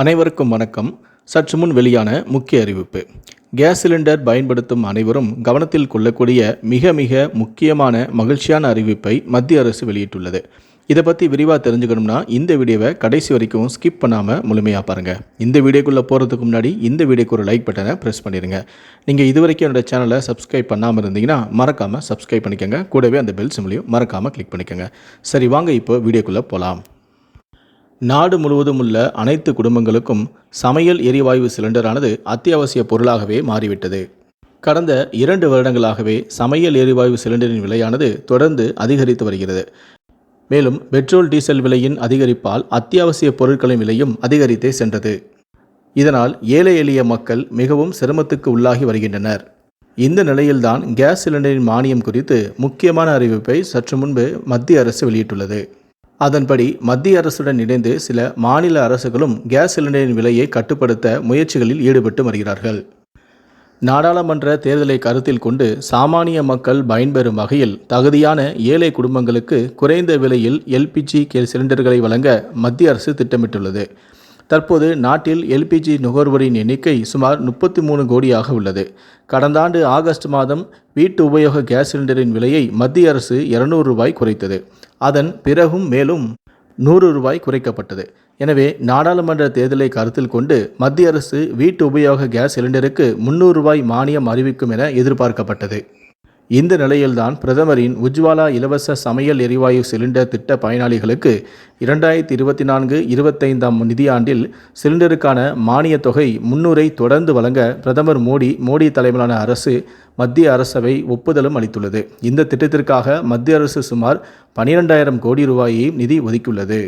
அனைவருக்கும் வணக்கம். சற்று முன் வெளியான முக்கிய அறிவிப்பு. கேஸ் சிலிண்டர் பயன்படுத்தும் அனைவரும் கவனத்தில் கொள்ளக்கூடிய மிக மிக முக்கியமான மகிழ்ச்சியான அறிவிப்பை மத்திய அரசு வெளியிட்டுள்ளது. இதை பற்றி விரிவாக தெரிஞ்சுக்கணும்னா இந்த வீடியோவை கடைசி வரைக்கும் ஸ்கிப் பண்ணாமல் முழுமையாக பாருங்கள் இந்த வீடியோக்குள்ளே போகிறதுக்கு முன்னாடி இந்த வீடியோக்கு ஒரு லைக் பட்டனை ப்ரெஸ் பண்ணிடுங்க நீங்கள் இது வரைக்கும் என்னோட சேனலை சப்ஸ்கிரைப் பண்ணாமல் இருந்தீங்கன்னா மறக்காமல் சப்ஸ்கிரைப் பண்ணிக்கோங்க. கூடவே அந்த பெல் சிம்லையும் மறக்காமல் கிளிக் பண்ணிக்கோங்க. சரி வாங்க இப்போ வீடியோக்குள்ளே போகலாம் நாடு முழுவதும் உள்ள அனைத்து குடும்பங்களுக்கும் சமையல் எரிவாயு சிலிண்டரானது அத்தியாவசிய பொருளாகவே மாறிவிட்டது. கடந்த இரண்டு வருடங்களாகவே சமையல் எரிவாயு சிலிண்டரின் விலையானது தொடர்ந்து அதிகரித்து வருகிறது. மேலும் பெட்ரோல் டீசல் விலையின் அதிகரிப்பால் அத்தியாவசிய பொருட்களின் விலையும் அதிகரித்தே சென்றது. இதனால் ஏழை எளிய மக்கள் மிகவும் சிரமத்துக்கு உள்ளாகி வருகின்றனர். இந்த நிலையில்தான் கேஸ் சிலிண்டரின் மானியம் குறித்து முக்கியமான அறிவிப்பை சற்று முன்பு மத்திய அரசு வெளியிட்டுள்ளது. அதன்படி மத்திய அரசுடன் இணைந்து சில மாநில அரசுகளும் கேஸ் சிலிண்டரின் விலையை கட்டுப்படுத்த முயற்சிகளில் ஈடுபட்டு வருகிறார்கள். நாடாளுமன்ற தேர்தலை கருத்தில் கொண்டு சாமானிய மக்கள் பயன்பெறும் வகையில் தகுதியான ஏழை குடும்பங்களுக்கு குறைந்த விலையில் எல்பிஜி சிலிண்டர்களை வழங்க மத்திய அரசு திட்டமிட்டுள்ளது. தற்போது நாட்டில் எல்பிஜி நுகர்வோரின் எண்ணிக்கை சுமார் முப்பத்தி மூணு கோடியாக உள்ளது. கடந்த ஆண்டு ஆகஸ்ட் மாதம் வீட்டு உபயோக கேஸ் சிலிண்டரின் விலையை மத்திய அரசு இருநூறு ரூபாய் குறைத்தது. அதன் பிறகும் மேலும் நூறு ரூபாய் குறைக்கப்பட்டது. எனவே நாடாளுமன்ற தேர்தலை கருத்தில் கொண்டு மத்திய அரசு வீட்டு உபயோக கேஸ் சிலிண்டருக்கு முன்னூறு ரூபாய் மானியம் அறிவிக்கும் என எதிர்பார்க்கப்பட்டது. இந்த நிலையில்தான் பிரதமரின் உஜ்வாலா இலவச சமையல் எரிவாயு சிலிண்டர் திட்ட பயனாளிகளுக்கு இரண்டாயிரத்தி இருபத்தி நான்கு இருபத்தைந்தாம் நிதியாண்டில் சிலிண்டருக்கான மானியத் தொகை முன்னூரை தொடர்ந்து வழங்க பிரதமர் மோடி மோடி தலைமையிலான அரசு மத்திய அரசவை ஒப்புதலும் அளித்துள்ளது. இந்த திட்டத்திற்காக மத்திய அரசு சுமார் பனிரெண்டாயிரம் கோடி ரூபாயை நிதி ஒதுக்கியுள்ளது.